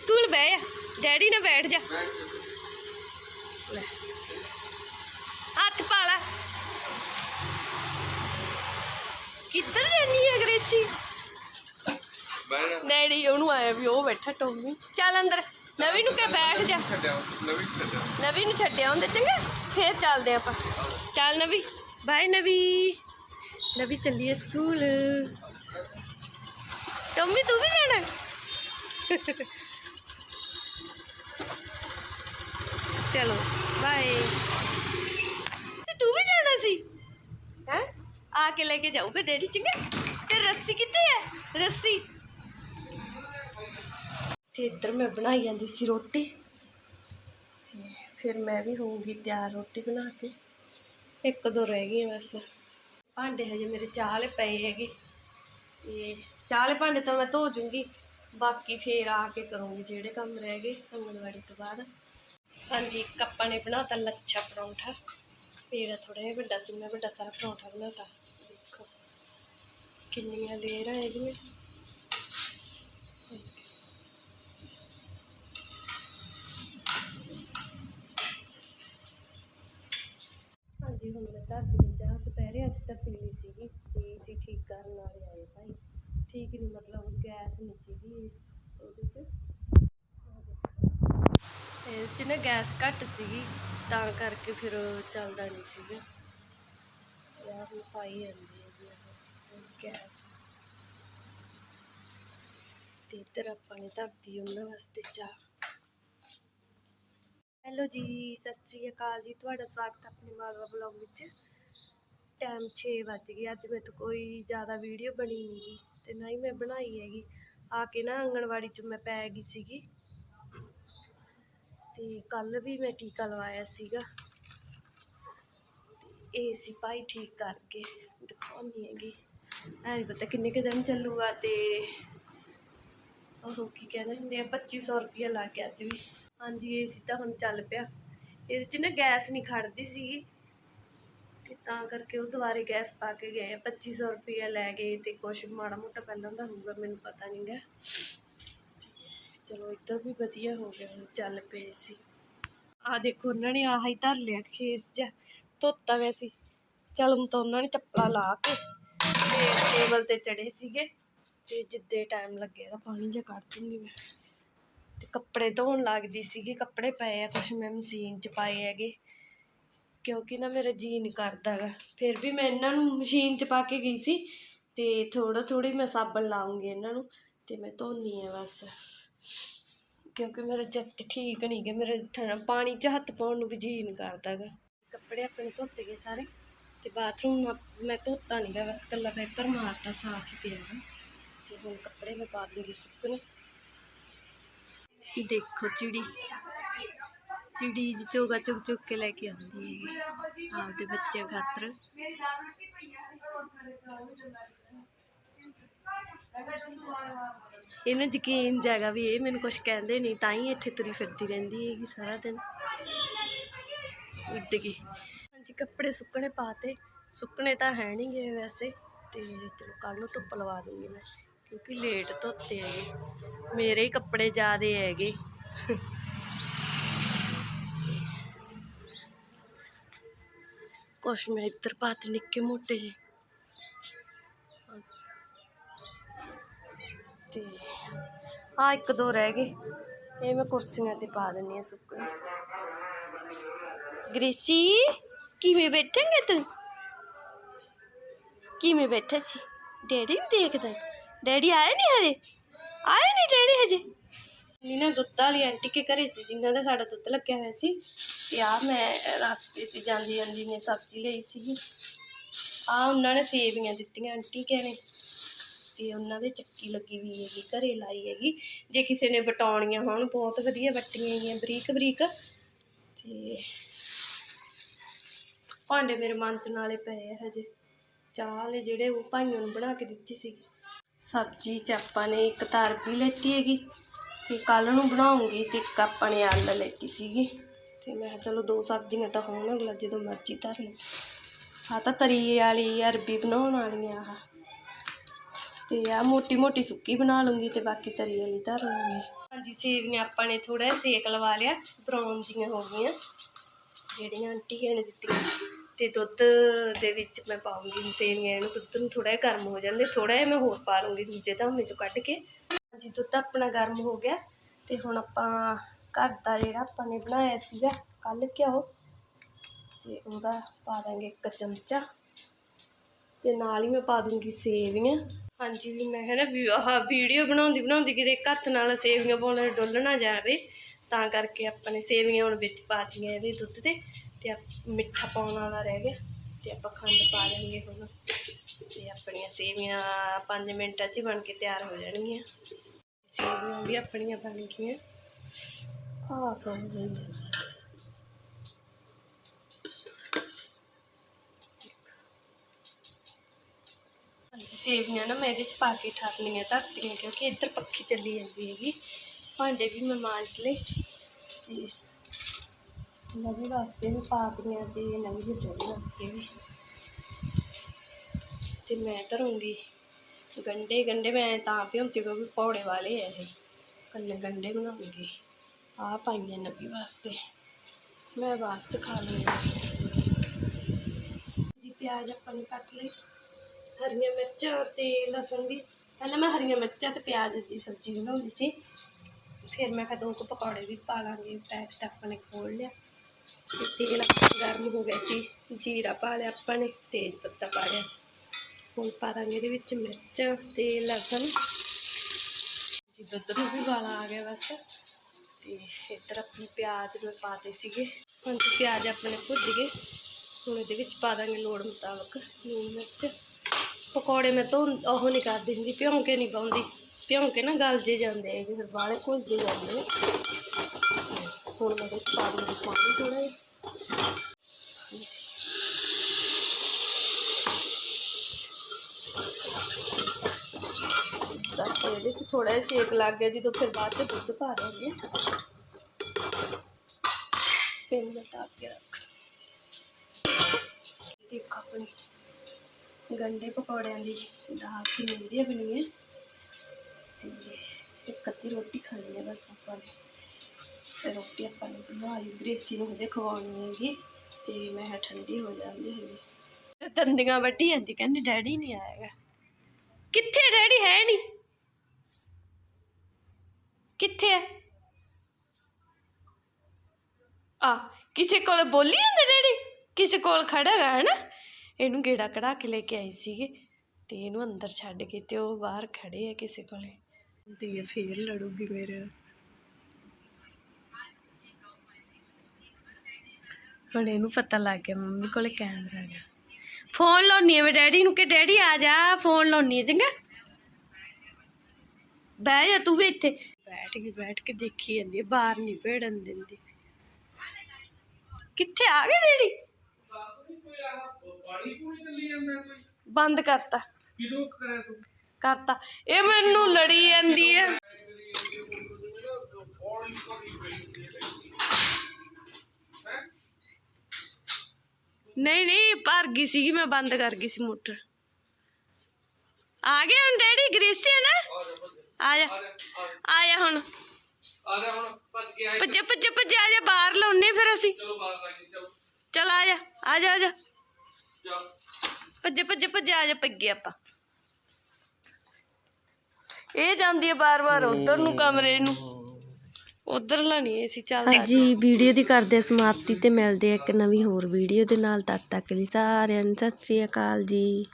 School ਬਹਿ ਜਾ। Daddy ਨਾਲ ਬੈਠ ਜਾ। ਲੈ। ਹੱਥ ਪਾ ਲੈ। ਕਿੱਧਰ ਜਾਨੀ ਹੈ ਗਰੇਚੀ ਡੈਡੀ ਉਹਨੂੰ ਆਇਆ ਵੀ ਉਹ ਬੈਠਾ ਟੋਮੀ। ਚੱਲ ਅੰਦਰ। ਨਵੀ ਨੂੰ ਕਹ ਬੈਠ ਜਾ। ਛੱਡਿਆ ਨਵੀਂ ਛੱਡਿਆ ਨਵੀ ਨੂੰ ਛੱਡਿਆ ਹੁੰਦੇ ਚੰਗਾ। ਫੇਰ ਚੱਲਦੇ ਆਪਾਂ। ਚੱਲ ਨਵੀ। ਬਾਏ ਨਵੀ। ਨਵੀ ਚੱਲੀਏ ਸਕੂਲ। ਟੋਮੀ ਤੂੰ ਵੀ ਜਾਣਾ? ਚਲੋ ਬਾਏ ਤੇ ਤੂੰ ਵੀ ਜਾਣਾ ਸੀ? ਹੈ? ਆ ਕੇ ਲੈ ਕੇ ਜਾਊਗਾ ਡੈਡੀ ਚੰਗਾ? ਤੇ ਰੱਸੀ ਕਿੱਥੇ ਹੈ ਰੱਸੀ। ਤੇ ਇੱਧਰ ਮੈਂ ਬਣਾਈ ਜਾਂਦੀ ਸੀ ਰੋਟੀ। ਤੇ ਫਿਰ ਮੈਂ ਵੀ ਹੋਊਂਗੀ ਤਿਆਰ ਰੋਟੀ ਬਣਾ ਕੇ। ਇੱਕ ਦੋ ਰਹਿ ਗਈਆਂ ਬਸ। ਭਾਂਡੇ ਹਜੇ ਮੇਰੇ ਚਾਲੇ ਪਏ ਹੈਗੇ। ਤੇ ਚਾਲੇ ਭਾਂਡੇ ਤਾਂ ਮੈਂ ਧੋ ਜੂੰਗੀ। ਬਾਕੀ ਫੇਰ ਆ ਕੇ ਕਰੂੰਗੀ ਜਿਹੜੇ ਕੰਮ ਰਹਿ ਗਏ ਅੰਗਣਵਾੜੀ ਤੋਂ ਬਾਅਦ। ਹਾਂਜੀ, ਇੱਕ ਆਪਾਂ ਨੇ ਬਣਾਤਾ ਲੱਛਾ ਪਰੌਂਠਾ। ਪੇੜਾ ਥੋੜਾ ਜਿਹਾ ਵੱਡਾ ਸੀ, ਮੈਂ ਵੱਡਾ ਸਾਰਾ ਪਰੌਂਠਾ ਬਣਾਤਾ। ਦੇਖੋ, ਕਿੰਨੀਆਂ ਲੇਅਰਾਂ ਹੈਗੀਆਂ ਹਾਂਜੀ, ਹੁਣ ਮੈਂ ਘਰ ਦੀ ਚਾਹ, ਦੁਪਹਿਰੇ ਅੱਜ ਤਾਂ ਪੀ ਲਈ ਸੀਗੀ। ਤੇ ਜੀ ਠੀਕ ਕਰਨ ਵਾਲੇ ਆਏ ਭਾਈ ਠੀਕ ਨਹੀਂ ਮਤਲਬ ਗੈਸ ਨਹੀਂ ਸੀਗੀ ਉਹਦੇ 'ਚ ਇਹ 'ਚ ਨਾ ਗੈਸ ਘੱਟ ਸੀਗੀ, ਤਾਂ ਕਰਕੇ ਫਿਰ ਚੱਲਦਾ ਨਹੀਂ ਸੀਗਾ। ਤੇ ਆਹ ਹੁਣ ਪਾਈ ਜਾਂਦੀ ਹੈ ਜੀ ਆਹ ਗੈਸ। ਤੇ ਇੱਧਰ ਆਪਾਂ ਨੇ ਧਰਤੀ ਉਹਨਾਂ ਵਾਸਤੇ ਚਾਹ। ਹੈਲੋ ਜੀ, ਸਤਿ ਸ੍ਰੀ ਅਕਾਲ ਜੀ। ਤੁਹਾਡਾ ਸਵਾਗਤ ਹੈ ਆਪਣੇ ਮਾਲਵਾ ਬਲੌਗ ਵਿੱਚ। ਟਾਈਮ 6 ਵੱਜ ਗਏ, ਅੱਜ ਮੈਂ ਤੋਂ ਕੋਈ ਜ਼ਿਆਦਾ ਵੀਡੀਓ ਬਣੀ ਨਹੀਂ ਤੇ ਨਾ ਹੀ ਮੈਂ ਬਣਾਈ ਹੈਗੀ। ਆ ਕੇ ਨਾ ਆਂਗਣਵਾੜੀ 'ਚ ਮੈਂ ਪੈ ਗਈ ਸੀਗੀ। ਤੇ ਕੱਲ ਵੀ ਮੈਂ ਟੀਕਾ ਲਵਾਇਆ ਸੀਗਾ। ਤੇ ਇਹ ਸੀ ਭਾਈ ਠੀਕ ਕਰਕੇ। ਦਿਖਾਉਣੀ ਹੈਗੀ। ਐ ਨਹੀਂ ਪਤਾ ਕਿੰਨੇ ਕੁ ਦਿਨ ਚੱਲੂਗਾ ਤੇ ਉਹ ਕੀ ਕਹਿੰਦੇ ਹੁੰਦੇ ਆ 2500 ਰੁਪਇਆ ਲੱਗ ਗਿਆ ਅੱਜ ਵੀ। ਹਾਂਜੀ, ਇਹ ਸੀ ਤਾਂ ਹੁਣ ਚੱਲ ਪਿਆ। ਇਹਦੇ 'ਚ ਨਾ ਗੈਸ ਨਹੀਂ ਖੜਦੀ ਸੀਗੀ। ਤੇ ਤਾਂ ਕਰਕੇ ਉਹ ਦੁਬਾਰੇ ਗੈਸ ਪਾ ਕੇ ਗਏ ਆ। 2500 ਰੁਪਇਆ ਲੈ ਗਏ ਤੇ ਕੁਛ ਮਾੜਾ ਮੋਟਾ ਪਹਿਲਾਂ ਦਾ ਹੋਊਗਾ, ਮੈਨੂੰ ਪਤਾ ਨਹੀਂ ਗਾ। ਚਲੋ ਇੱਧਰ ਵੀ ਵਧੀਆ ਹੋ ਗਿਆ ਹੁਣ ਚੱਲ ਪਏ ਸੀ। ਆ ਦੇਖੋ ਉਹਨਾਂ ਨੇ ਆਹ ਹੀ ਧਰ ਲਿਆ ਖੇਸ ਜਾ ਧੋਤਾ ਵੈ ਸੀ। ਚਲ ਹੁਣ ਤਾਂ ਉਹਨਾਂ ਨੇ ਚੱਪਲਾਂ ਲਾ ਕੇ ਤੇ ਟੇਬਲ ਤੇ ਚੜੇ ਸੀਗੇ ਤੇ ਜਿੱਦੇ ਟਾਈਮ ਲੱਗੇਗਾ ਪਾਣੀ ਜਿਹਾ ਕੱਢ ਦੂੰਗੀ ਮੈਂ। ਤੇ ਕੱਪੜੇ ਧੋਣ ਲੱਗਦੀ ਸੀਗੀ, ਕੱਪੜੇ ਪਏ ਆ ਕੁਛ ਮੈਂ ਮਸ਼ੀਨ 'ਚ ਪਾਏ ਹੈਗੇ। ਕਿਉਂਕਿ ਨਾ ਮੇਰਾ ਜੀ ਨਹੀਂ ਕਰਦਾ ਗਾ। ਫਿਰ ਵੀ ਮੈਂ ਇਹਨਾਂ ਨੂੰ ਮਸ਼ੀਨ 'ਚ ਪਾ ਕੇ ਗਈ ਸੀ ਤੇ ਥੋੜਾ ਥੋੜੀ ਮੈਂ ਸਾਬਣ ਲਾਉਂਗੀ ਇਹਨਾਂ ਨੂੰ ਤੇ ਮੈਂ ਧੋਨੀ ਆ ਬਸ। ਕਿਉਂਕਿ ਮੇਰਾ ਚਿੱਤ ਠੀਕ ਨਹੀਂ ਗਾ, ਮੇਰੇ ਠ- ਪਾਣੀ 'ਚ ਹੱਥ ਪਾਉਣ ਨੂੰ ਵੀ ਜੀ ਨਹੀਂ ਕਰਦਾ ਗਾ। ਕੱਪੜੇ ਆਪਣੇ ਧੋਤੇ ਗਏ ਸਾਰੇ ਤੇ ਬਾਥਰੂਮ ਮੈਂ ਧੋਤਾ ਨਹੀਂ ਗਾ, ਬਸ ਕੱਲਾ ਪੈਪਰ ਮਾਰਤਾ, ਸਾਫ਼ ਹੀ ਪਿਆ ਗਾ ਤੇ ਹੁਣ ਕੱਪੜੇ ਮੈਂ ਪਾ ਦੂੰਗੀ ਸੁੱਕਣੇ। ਦੇਖੋ ਚਿੜੀ ਚਿੜੀ ਜੀ ਚੋਗਾ ਚੁਗ ਚੁੱਕ ਕੇ ਲੈ ਕੇ ਆਉਂਦੀ ਹੈਗੀ, ਆਪਦੇ ਬੱਚਿਆਂ ਖਾਤਰ। ਇਹਨੂੰ ਯਕੀਨ ਜਾਗਾ ਵੀ ਇਹ ਮੈਨੂੰ ਕੁਝ ਕਹਿੰਦੇ ਨਹੀਂ, ਤਾਂ ਹੀ ਇੱਥੇ ਤੁਰੀ ਫਿਰਦੀ ਰਹਿੰਦੀ ਹੈਗੀ ਸਾਰਾ ਦਿਨ। ਉੱਡ ਗਈ। ਹਾਂਜੀ, ਕੱਪੜੇ ਸੁੱਕਣੇ ਪਾਤੇ ਸੁੱਕਣੇ ਤਾਂ ਹੈ ਨਹੀਂ ਗਏ ਵੈਸੇ, ਤੇ ਚਲੋ ਕੱਲ ਨੂੰ ਧੁੱਪ ਲਵਾ ਦੂੰਗੀ ਮੈਂ, ਕਿਉਂਕਿ ਲੇਟ ਧੋਤੇ ਹੈਗੇ। ਮੇਰੇ ਹੀ ਕੱਪੜੇ ਜ਼ਿਆਦੇ ਹੈਗੇ। ਕੁਛ ਮੈਂ ਇੱਧਰ ਪਾਤੇ ਨਿੱਕੇ ਮੋਟੇ ਜਿਹੇ। ਤੇ ਆ ਇੱਕ ਦੋ ਰਹਿ ਗਏ। ਇਹ ਮੈਂ ਕੁਰਸੀਆਂ ਤੇ ਪਾ ਦਿੰਨੀ ਆ ਸੁੱਕਣੇ। ਗ੍ਰੇਸੀ, ਕਿਵੇਂ ਬੈਠੇਂਗੇ ਤੂੰ? ਕਿਵੇਂ ਬੈਠਾ ਸੀ? ਡੈਡੀ ਵੀ ਦੇਖਦਾ। ਡੈਡੀ ਆਏ ਨਹੀਂ ਹਜੇ? ਆਏ ਨਹੀਂ ਡੈਡੀ ਹਜੇ? ਨੀ ਨਾ, ਦੁੱਧ ਵਾਲੀ ਆਂਟੀ ਕੇ ਘਰੇ ਸੀ ਜਿਨ੍ਹਾਂ ਦਾ ਸਾਡਾ ਦੁੱਧ ਲੱਗਿਆ ਹੋਇਆ ਸੀ। ਤੇ ਆ ਮੈਂ ਰਸਤੇ 'ਚ ਜਾਂਦੀ ਜਾਂਦੀ ਨੇ ਸਬਜ਼ੀ ਲਈ ਸੀਗੀ। ਆ ਉਹਨਾਂ ਨੇ ਸੇਵੀਆਂ ਦਿੱਤੀਆਂ ਆਂਟੀ ਕਹਿੰਦੇ ਤੇ ਉਹਨਾਂ ਦੇ ਚੱਕੀ ਲੱਗੀ ਵੀ ਹੈਗੀ, ਘਰੇ ਲਾਈ ਹੈਗੀ। ਜੇ ਕਿਸੇ ਨੇ ਵਟਾਉਣੀਆਂ ਹੋਣ, ਬਹੁਤ ਵਧੀਆ ਵੱਟੀਆਂ ਹੈਗੀਆਂ, ਬਰੀਕ ਬਰੀਕ। ਤੇ ਭਾਂਡੇ ਮੇਰੇ ਮਨ ਚ ਨਾਲੇ ਪਏ ਆ ਹਜੇ। ਚਾਹ ਵਾਲੇ ਜਿਹੜੇ ਉਹ ਭਾਈਆਂ ਨੂੰ ਬਣਾ ਕੇ ਦਿੱਤੀ ਸੀ। ਸਬਜ਼ੀ ਚ ਆਪਾਂ ਨੇ ਇੱਕ ਤਾਰ ਵੀ ਲੈਤੀ ਹੈਗੀ, ਤੇ ਕੱਲ ਨੂੰ ਬਣਾਉਂਗੀ ਤੇ ਇੱਕ ਆਪਾਂ ਨੇ ਆਲੂ ਲੈਤੀ ਸੀਗੀ। ਤੇ ਮੈਂ ਕਿਹਾ ਚਲੋ ਦੋ ਸਬਜ਼ੀਆਂ ਤਾਂ ਹੋਣ, ਅਗਲਾ ਜਦੋਂ ਮਰਜ਼ੀ ਧਰ ਲੈ। ਆ ਤਾਂ ਤਰੀ ਵਾਲੀ ਅਰਬੀ ਬਣਾਉਣ ਵਾਲੀਆਂ ਆ। ਤੇ ਆ ਮੋਟੀ ਮੋਟੀ ਸੁੱਕੀ ਬਣਾ ਲੂੰਗੀ ਤੇ ਬਾਕੀ ਤਰੀ ਵਾਲੀ ਧਰ ਲਾਂਗੇ। ਹਾਂਜੀ ਸੇਵੀਆਂ ਆਪਾਂ ਨੇ ਥੋੜਾ ਜਿਹਾ ਸੇਕ ਲਵਾ ਲਿਆ, ਬਰਾਊਨ ਜੀਆਂ ਹੋ ਗਈਆਂ। ਜਿਹੜੀਆਂ ਆਂਟੀ ਨੇ ਦਿੱਤੀਆਂ। ਤੇ ਦੁੱਧ ਦੇ ਵਿੱਚ ਮੈਂ ਪਾਉਂਗੀ ਸੇਵੀਆਂ ਇਹਨੂੰ ਦੁੱਧ ਨੂੰ ਥੋੜਾ ਜਿਹਾ ਗਰਮ ਹੋ ਜਾਂਦੇ ਥੋੜਾ ਜਿਹਾ ਮੈਂ ਹੋਰ ਪਾ ਲੂੰਗੀ ਦੂਜੇ ਧਾਮੇ ਚੋਂ ਕੱਢ ਕੇ। ਹਾਂਜੀ, ਦੁੱਧ ਆਪਣਾ ਗਰਮ ਹੋ ਗਿਆ। ਤੇ ਹੁਣ ਆਪਾਂ ਘਰ ਦਾ ਜਿਹੜਾ ਆਪਾਂ ਨੇ ਬਣਾਇਆ ਸੀਗਾ, ਕੱਲ ਘਿਓ, ਤੇ ਉਹਦਾ ਪਾ ਦਾਂਗੇ ਇੱਕ ਚਮਚਾ। ਤੇ ਨਾਲ ਹੀ ਮੈਂ ਪਾ ਦੂੰਗੀ ਸੇਵੀਆਂ। ਹਾਂਜੀ ਮੈਂ ਹੈ ਨਾ ਵੀ ਆਹ ਵੀਡੀਓ ਬਣਾਉਂਦੀ ਬਣਾਉਂਦੀ ਕਿਤੇ ਇੱਕ ਹੱਥ ਨਾਲ ਸੇਵੀਆਂ ਪਾਉਣ ਡੁੱਲ ਨਾ ਜਾਵੇ, ਤਾਂ ਕਰਕੇ ਆਪਾਂ ਨੇ ਸੇਵੀਆਂ ਹੁਣ ਵਿੱਚ ਪਾਤੀਆਂ ਇਹਦੇ ਦੁੱਧ 'ਤੇ ਤੇ ਆਪ- ਮਿੱਠਾ ਪਾਉਣ ਵਾਲਾ ਰਹਿ ਗਿਆ ਤੇ ਆਪਾਂ ਖੰਡ ਪਾ ਦੇਣਗੇ ਹੁਣ ਤੇ ਆਪਣੀਆਂ ਸੇਵੀਆਂ 5 ਮਿੰਟਾਂ 'ਚ ਬਣ ਕੇ ਤਿਆਰ ਹੋ ਜਾਣਗੀਆਂ। ਸੇਵੀਆਂ ਵੀ ਆਪਣੀਆਂ ਬਣ ਗਈਆਂ। ਆਹ ਸੋ ਸੇਵੀਆਂ ਨਾ ਮੈਂ ਇਹਦੇ 'ਚ ਪਾ ਕੇ ਠਰਨੀਆਂ ਧਰਤੀਆਂ, ਕਿਉਂਕਿ ਇੱਧਰ ਪੱਖੀ ਚੱਲੀ ਜਾਂਦੀ ਹੈਗੀ। ਭਾਂਡੇ ਵੀ ਮੈਂ ਮਾਂਜ ਲਏ। ਤੇ ਨਵੀਂ ਵਾਸਤੇ ਵੀ ਪਾਤੀਆਂ ਤੇ ਨਵੀਂ ਜਿਹੜੀ ਵਾਸਤੇ ਵੀ। ਤੇ ਮੈਂ ਧਰੂੰਗੀ। ਗੰਡੇ ਗੰਡੇ ਮੈਂ ਤਾਂ ਭਿਉਂਤੀ ਕਿਉਂਕਿ ਪੌੜੇ ਵਾਲੇ ਆ ਇਹ। ਕੰਨੇ ਗੰਡੇ ਬਣਾਉਂਗੀ। ਆ ਪਾਈਆਂ ਨਵੀਂ ਵਾਸਤੇ। ਮੈਂ ਬਾਅਦ ਚ ਖਾ ਲੂੰਗੀ। ਜੀ, ਪਿਆਜ਼ ਆਪਾਂ ਨੇ ਕੱਟ ਲਈ ਹਰੀਆਂ ਮਿਰਚਾਂ ਤੇ ਲਸਣ ਵੀ। ਪਹਿਲਾਂ ਮੈਂ ਹਰੀਆਂ ਮਿਰਚਾਂ ਤੇ ਪਿਆਜ਼ ਦੀ ਸਬਜ਼ੀ ਬਣਾਉਂਦੀ ਸੀ। ਫਿਰ ਮੈਂ ਕਿਹਾ ਦੋ ਕੁ ਪਕੌੜੇ ਵੀ ਪਾ ਲਾਂਗੇ ਪੈਕਟ ਆਪਾਂ ਨੇ ਖੋਲ ਲਿਆ। ਤੇ ਤੇਲ ਗਰਮ ਹੋ ਗਿਆ ਸੀ, ਜੀਰਾ ਪਾ ਲਿਆ ਆਪਾਂ ਨੇ, ਤੇਜ਼ ਪੱਤਾ ਪਾ ਲਿਆ। ਹੁਣ ਪਾ ਦਾਂਗੇ ਇਹਦੇ ਵਿੱਚ ਮਿਰਚ ਤੇ ਲਸਣ। ਜੀ ਦੁੱਧ ਨੂੰ ਵੀ ਵਾਲਾ ਆ ਗਿਆ ਬਸ। ਤੇ ਇੱਧਰ ਆਪਣੇ ਪਿਆਜ਼ ਨੂੰ ਪਾਤੇ ਸੀਗੇ। ਹਾਂਜੀ ਪਿਆਜ਼ ਆਪਣੇ ਭੁੱਜ ਗਏ। ਹੁਣ ਇਹਦੇ ਵਿੱਚ ਪਾ ਦਾਂਗੇ ਲੋੜ ਮੁਤਾਬਕ ਲੂਣ ਮਿਰਚ। ਪਕੌੜੇ ਮੈਂ ਤੋਂ ਉਹ ਨਹੀਂ ਕਰਦੀ ਹੁੰਦੀ ਭਿਉਂ ਕੇ ਨਹੀਂ ਪਾਉਂਦੀ ਭਿਉਂ ਕੇ ਨਾ ਗਲ ਜੇ ਜਾਂਦੇ ਹੈਗੇ ਫਿਰ ਬਾਹਲੇ ਘੁਲ ਜੇ ਜਾਂਦੇ ਨੇ ਤੇ ਹੁਣ ਮੈਂ ਇਹਦੇ 'ਚ ਪਾ ਦੂੰਗੀ ਪਾਣੀ ਥੋੜ੍ਹਾ ਜਿਹਾ ਹਾਂਜੀ। ਤਾਂ ਇਹਦੇ 'ਚ ਥੋੜਾ ਜਿਹਾ ਸੇਕ ਲੱਗ ਗਿਆ ਜਦੋਂ ਫਿਰ ਬਾਅਦ 'ਚ ਦੁੱਧ ਪਾ ਦਾਂਗੇ ਫਿਰ ਮੈਂ ਢੱਕ ਕੇ ਰੱਖ ਦੇਖੋ ਆਪਣੀ ਗੰਡੇ ਪਕੌੜਿਆਂ ਦੀ ਦਾਲ ਕਿੰਨੀ ਵਧੀਆ ਬਣੀ ਹੈ ਤੇ ਇੱਕ ਅੱਧੀ ਰੋਟੀ ਖਾਣੀ ਹੈ ਬਸ ਆਪਾਂ ਨੇ। ਰੋਟੀ ਆਪਾਂ ਨੇ ਬਣਾ ਲਈ ਗ੍ਰੇਸੀ ਨੂੰ ਹਜੇ ਖਵਾਉਣੀ ਹੈਗੀ, ਤੇ ਮੈਂ ਕਿਹਾ ਠੰਡੀ ਹੋ ਜਾਂਦੀ ਹੈਗੀ। ਦੰਦੀਆਂ ਵੱਢੀ ਜਾਂਦੀ, ਕਹਿੰਦੀ ਡੈਡੀ ਨਹੀਂ ਆਏਗਾ। ਕਿੱਥੇ ਡੈਡੀ, ਹੈ ਨਹੀਂ ਕਿੱਥੇ ਹੈ ਆ, ਕਿਸੇ ਕੋਲ ਬੋਲੀ ਜਾਂਦਾ ਡੈਡੀ? ਕਿਸੇ ਕੋਲ ਖੜਾ ਹੈ ਨਾ? ਇਹਨੂੰ ਗੇੜਾ ਕਢਾ ਕੇ ਲੈ ਕੇ ਆਈ ਸੀਗੇ ਤੇ ਇਹਨੂੰ ਅੰਦਰ ਛੱਡ ਕੇ ਤੇ ਉਹ ਬਾਹਰ ਖੜੇ ਆ ਕਿਸੇ ਕੋਲੇ। ਤੇ ਇਹ ਫੇਰ ਲੜੂਗੀ ਮੇਰੇ ਨਾਲ। ਹੁਣ ਇਹਨੂੰ ਪਤਾ ਲੱਗ ਗਿਆ ਮੰਮੀ ਕੋਲੇ ਕੈਮਰਾ ਹੈਗਾ। ਫੋਨ ਲਾਉਣੀ ਹੈ ਡੈਡੀ ਨੂੰ ਕਿ ਡੈਡੀ ਆ ਜਾ ਫੋਨ ਲਾਉਣੀ ਹੈ ਚੰਗਾ? ਬਹਿ ਜਾ ਤੂੰ ਵੀ ਇੱਥੇ। ਬੈਠ ਕੇ ਬੈਠ ਕੇ ਦੇਖੀ ਜਾਂਦੀ ਹੈ ਬਾਹਰ ਨਹੀਂ ਭੇੜਨ ਦਿੰਦੀ। ਕਿੱਥੇ ਆ ਗਏ ਡੈਡੀ? ਪਾਣੀ ਪੂਣੀ ਚੱਲੀ ਜਾਂਦਾ ਕੋਈ? ਬੰਦ ਕਰਤਾ। ਕਿਦੋਂ ਕਰਿਆ ਤੂੰ? ਕਰਤਾ। ਇਹ ਮੈਨੂੰ ਲੜੀ ਜਾਂਦੀ ਹੈ ਨਹੀਂ ਨਹੀਂ ਭਰ ਗਈ ਸੀਗੀ ਮੈਂ ਬੰਦ ਕਰ ਗਈ ਸੀ ਮੋਟਰ। ਆ ਗਏ ਹੁਣ ਡੈਡੀ ਗ੍ਰੇਸੀ ਹੈ ਨਾ? ਆ ਜਾ। ਆ ਜਾ ਹੁਣ। ਆ ਜਾ ਹੁਣ ਭੱਜ ਕੇ ਆਏ ਭੱਜੇ ਭੱਜੇ ਭੱਜੇ ਆ ਜਾ ਬਾਹਰ ਲਾਉਨੇ ਫਿਰ ਅਸੀਂ। ਚਲੋ ਬਾਹਰ ਲਾਈ ਚਲੋ। ਚਲ ਆ ਜਾ ਆ ਜਾ ਆ ਜਾ। ਚਲ ਭੱਜੇ ਭੱਜੇ ਭੱਜੇ ਆ ਜਾ ਪੱਗੇ ਆਪਾਂ। ਇਹ ਜਾਂਦੀ ਹੈ ਬਾਰ-ਬਾਰ ਉਧਰ ਨੂੰ ਕਮਰੇ ਨੂੰ। ਉਧਰ ਲਾਣੀ ਏ ਸੀ ਚੱਲ ਹਾਂਜੀ ਵੀਡੀਓ ਦੀ ਕਰਦੇ ਹਾਂ ਸਮਾਪਤੀ ਤੇ ਮਿਲਦੇ ਆ ਇੱਕ ਨਵੀਂ ਹੋਰ ਵੀਡੀਓ ਦੇ ਨਾਲ ਤਦ ਤੱਕ ਲਈ ਸਾਰਿਆਂ ਨੂੰ ਸਤਿ ਸ੍ਰੀ ਅਕਾਲ ਜੀ।